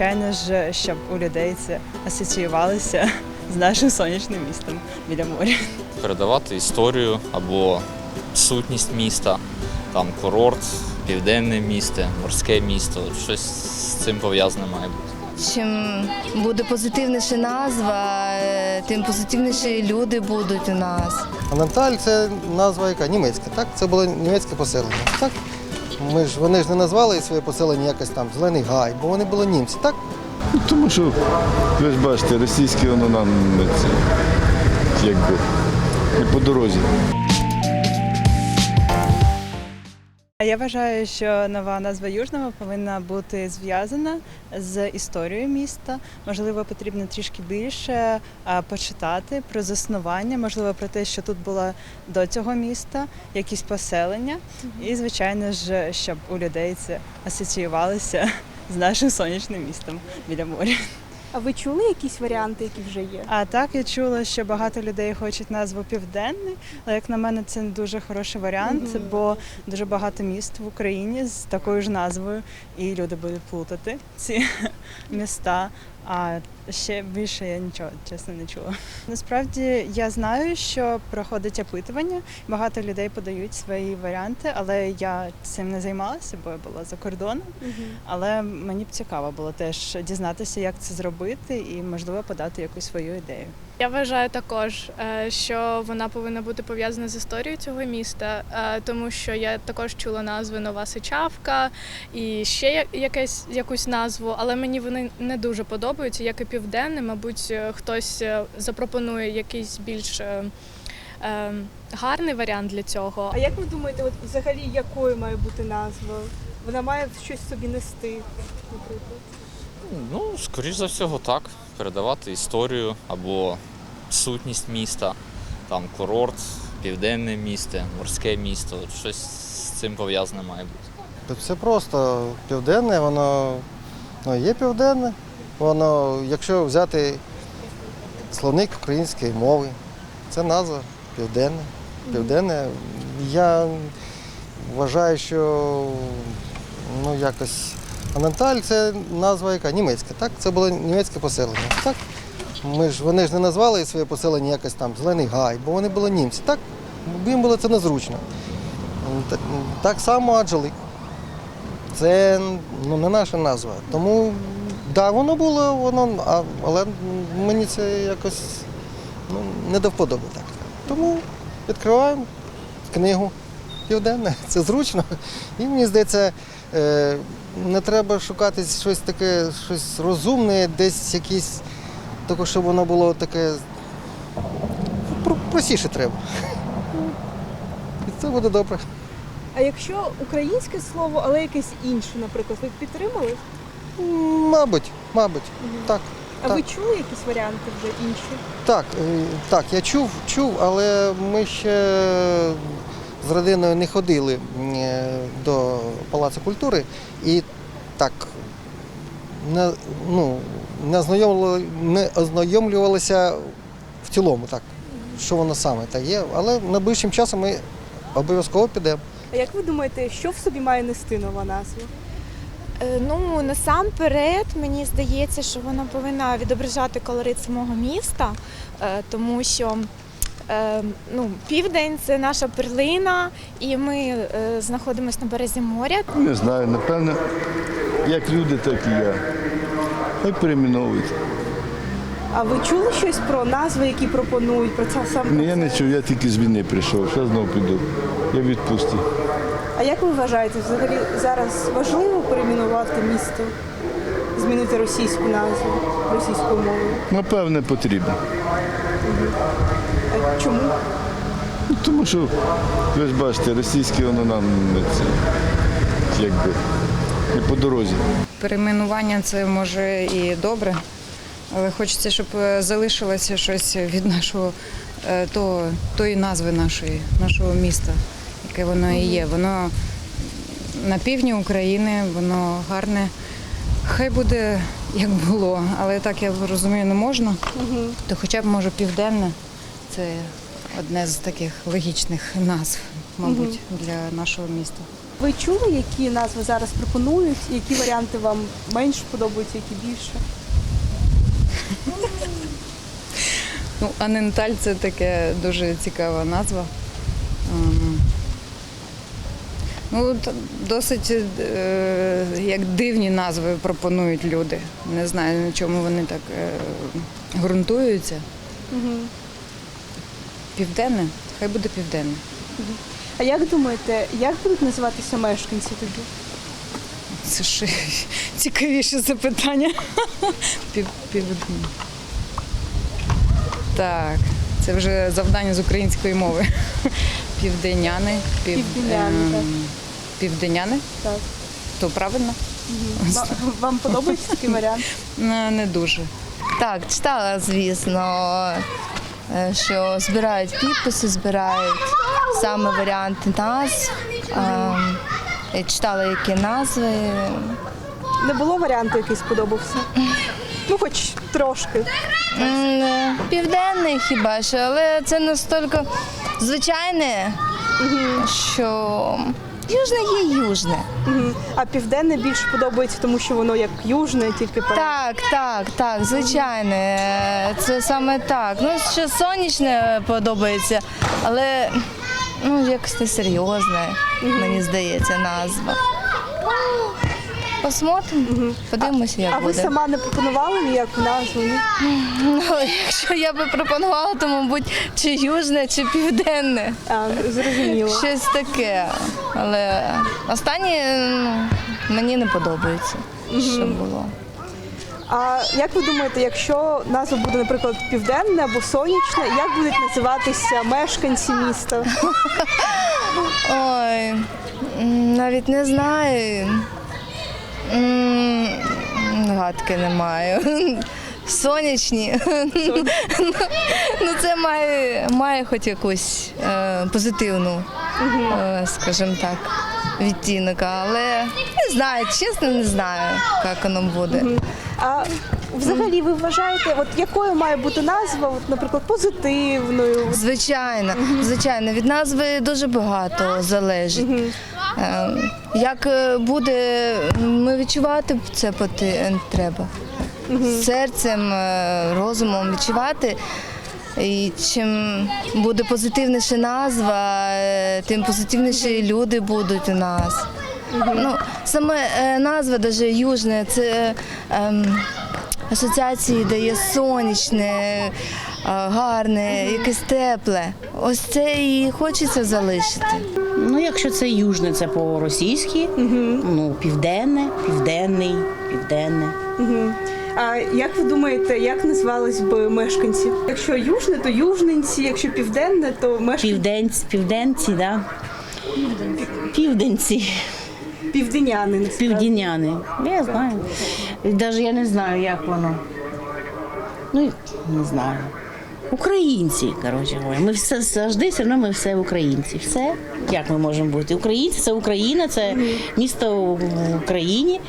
звичайно ж, щоб у людей це асоціювалося з нашим сонячним містом біля моря. передавати історію або сутність міста, там курорт, південне місто, морське місто. Щось з цим пов'язане має бути. Чим буде позитивніша назва, тим позитивніші люди будуть у нас. Ананталь це назва яка німецька, так? Це було німецьке поселення. Так? Ми ж вони ж не назвали своє поселення якось там Зелений Гай, бо вони були німці, так? Ну, Тому що, ви ж бачите, російське воно нам якби не по дорозі. Я вважаю, що нова назва Южного повинна бути зв'язана з історією міста. Можливо, потрібно трішки більше почитати про заснування, можливо, про те, що тут було до цього міста, якісь поселення. І, звичайно ж, щоб у людей це асоціювалося з нашим сонячним містом біля моря. А ви чули якісь варіанти, які вже є? А так я чула, що багато людей хочуть назву Південний, але як на мене, це не дуже хороший варіант, бо дуже багато міст в Україні з такою ж назвою, і люди будуть плутати ці міста. А ще більше я нічого чесно не чула. Насправді я знаю, що проходить опитування. Багато людей подають свої варіанти, але я цим не займалася, бо я була за кордоном. Але мені б цікаво було теж дізнатися, як це зробити, і можливо подати якусь свою ідею. Я вважаю також, е, що вона повинна бути пов'язана з історією цього міста, е, тому що я також чула назви Нова Сичавка і ще якесь якусь назву, але мені вони не дуже подобаються, як і південне. Мабуть, е, хтось е, запропонує якийсь більш е, е, гарний варіант для цього. А як ви думаєте, от взагалі якою має бути назва? Вона має щось собі нести, наприклад. Ну, скоріш за всього, так. Передавати історію або сутність міста, там курорт, південне місто, морське місто. От Щось з цим пов'язане має бути. Все просто південне, воно ну, є південне. Воно, якщо взяти словник української мови, це назва південне. Південне. Я вважаю, що ну, якось Ананталь це назва яка німецька, так? Це було німецьке поселення. Так? Ми ж, вони ж не назвали своє поселення якось там Зелений Гай, бо вони були німці. Так? Їм було це незручно. Так, так само Аджалик. Це ну, не наша назва. Тому да, воно було, воно, але мені це якось ну, не до вподоби так. Тому відкриваємо книгу Південне, це зручно. І мені здається, е, не треба шукати щось таке, щось розумне, десь якісь, таке, щоб воно було таке простіше треба. І це буде добре. А якщо українське слово, але якесь інше, наприклад, ви підтримали? Мабуть, мабуть, так. А Так. ви чули якісь варіанти вже інші? Так, е, так, я чув, чув, але ми ще з родиною не ходили е, до Палацу культури і так не, ну, не, ознайомлювали- не ознайомлювалися в цілому, так, що воно саме та є. Але найближчим часом ми обов'язково підемо. А як ви думаєте, що в собі має нести нова назва? Е, Ну, насамперед, мені здається, що вона повинна відображати колорит самого міста, е, тому що е, ну, південь це наша перлина, і ми знаходимося на березі моря. Не знаю, напевно, як люди, так і я. Хай перейменовують. А ви чули щось про назви, які пропонують про це саме? Я не чув, я тільки з війни прийшов, ще знову піду. Я в відпустці. А як ви вважаєте, взагалі зараз важливо перейменувати місто, змінити російську назву російською мовою? Напевне, потрібно. А чому? Ну, Тому що, ви ж бачите, російське воно нам не це, якби не по дорозі. Перейменування це може і добре, але хочеться, щоб е, залишилося щось від нашого е, то, тої назви нашої, нашого міста, яке воно і є. Воно на півдні України, воно гарне. Хай буде як було, але так я розумію, не можна. То хоча б може південне це одне з таких логічних назв, мабуть, для нашого міста. Ви чули, які назви зараз пропонують, які варіанти вам менш подобаються, які більше? Ну, Аненталь це таке дуже цікава назва. Ем, Ну, досить е, як дивні назви пропонують люди. Не знаю, на чому вони так е, ґрунтуються. Південне? Хай буде південне. А як думаєте, як будуть називатися мешканці тоді? Це ще цікавіше запитання. Пів, південне. Так, це вже завдання з української мови. Південняни. Пів, Південняни, ем, так. Південняни? Так. То правильно? Ва- Вам подобається такий варіант? Не, не дуже. Так, читала, звісно, е, що збирають підписи, збирають саме варіанти назв. Ем, Читала, які назви. Не було варіанту, який сподобався? Ну, хоч трошки. М, е, Південний хіба що, але це настільки звичайне, що южне є южне. Мгм. А південне більше подобається, тому що воно як южне, тільки перед. Так, так, так, звичайне. Е, Це саме так. Ну, що сонячне подобається, але ну, якось несерйозне, мені здається, назва. Посмотримо, подивимося, як А ви сама не пропонували ніяку назву? ні? Ну, якщо я би пропонувала, то, мабуть, чи южне, чи південне. А, зрозуміло. Щось таке. Але останнє ну, мені не подобається, що було. А як ви думаєте, якщо назва буде, наприклад, південне або сонячне, як будуть називатися мешканці міста? Ой, навіть не знаю. Гадки не маю. Сонячні. Ну, це має, має хоч якусь е, позитивну, е, скажімо так, відтінок. Але не знаю, чесно, не знаю, як воно буде. А взагалі ви вважаєте, от якою має бути назва, от, наприклад, позитивною? Звичайно, звичайно, від назви дуже багато залежить. Е, Як е, буде, ми відчувати це треба. Серцем, е, розумом відчувати. І чим буде позитивніша назва, е, тим позитивніші люди будуть у нас. Ну, саме е, назва, навіть южне, це ем, асоціації дає сонячне, е, гарне, якесь тепле. Ось це і хочеться залишити. Ну, якщо це южне, це по-російськи, ну, південне, південний, південне. А як ви думаєте, як назвались би мешканці? Якщо южне, то южненці, якщо південне, то мешканці Південці, південці, да? Південці, південяни. насправді. півдіняни. Я знаю. Навіть я не знаю, як воно. Ну, не знаю. Українці, коротше говоря. Ми все завжди все одно ми все українці. Все. Як ми можемо бути? Українці це Україна, це місто в Україні,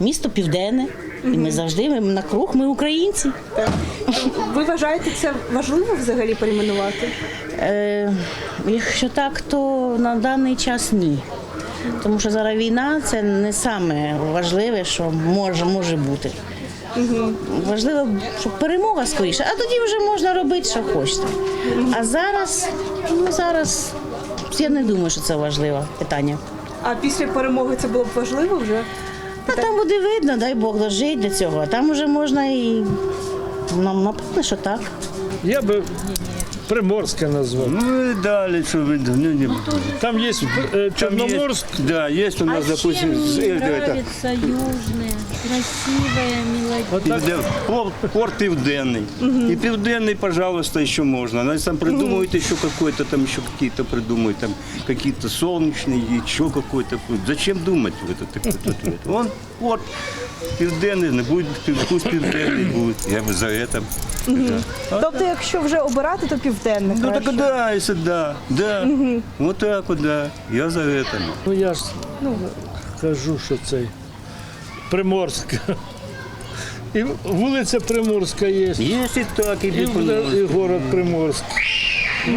місто південне. І ми завжди ми на круг, ми українці. Ви вважаєте це важливо взагалі перейменувати? Е, якщо так, то на даний час ні. Тому що зараз війна це не саме важливе, що може, може бути. Важливо, щоб перемога скоріше, а тоді вже можна робити, що хочете. А зараз, ну зараз я не думаю, що це важливе питання. А після перемоги це було б важливо вже? Та там буде видно, дай Бог дожить до цього. А там вже можна і нам напевно, що так. Я би Приморське назвав. Ну и далі, що ви ну, не буду. Там є е, Чорноморськ, Да, есть у нас, допустим, з- э, это, южное, красивое, мелодичное. Півден- Порт, порт південний. И південний, пожалуйста, еще можно. Они там придумывают еще какой-то, там еще какие-то придумают, там какие-то солнечные, еще какой-то. Зачем думать в этот? в этот- в этот? Он порт південний, не буде, пів- пусть південний буде. Я бы за это. Да. Тобто, якщо вже обирати, то південне Ну краще. так да, если да, да. Вот так вот, да. Я за это. ну я ж кажу, що цей Приморськ. І вулиця Приморська є, Если так, и і, буде- і город Приморськ.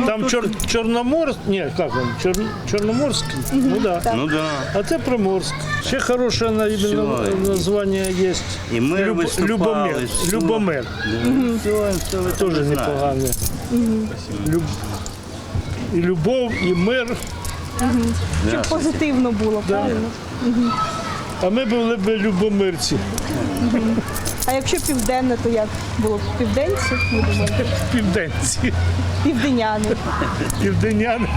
Там чор, Чорноморськ, ні, як він, Чор, Чорноморський, ну да. Ну да. А це Приморськ. Ще хороше на, іменно, Всё. названня є. І ми Люб, виступали, Любомир. всё. Любомир. Все, все, ви Теж знаєте. непогане. Люб... І любов, і мир. Щоб позитивно було, правильно? А ми були б любомирці. А якщо південне, то як було б південці? ви думаєте? Південці, Південяни. південяни.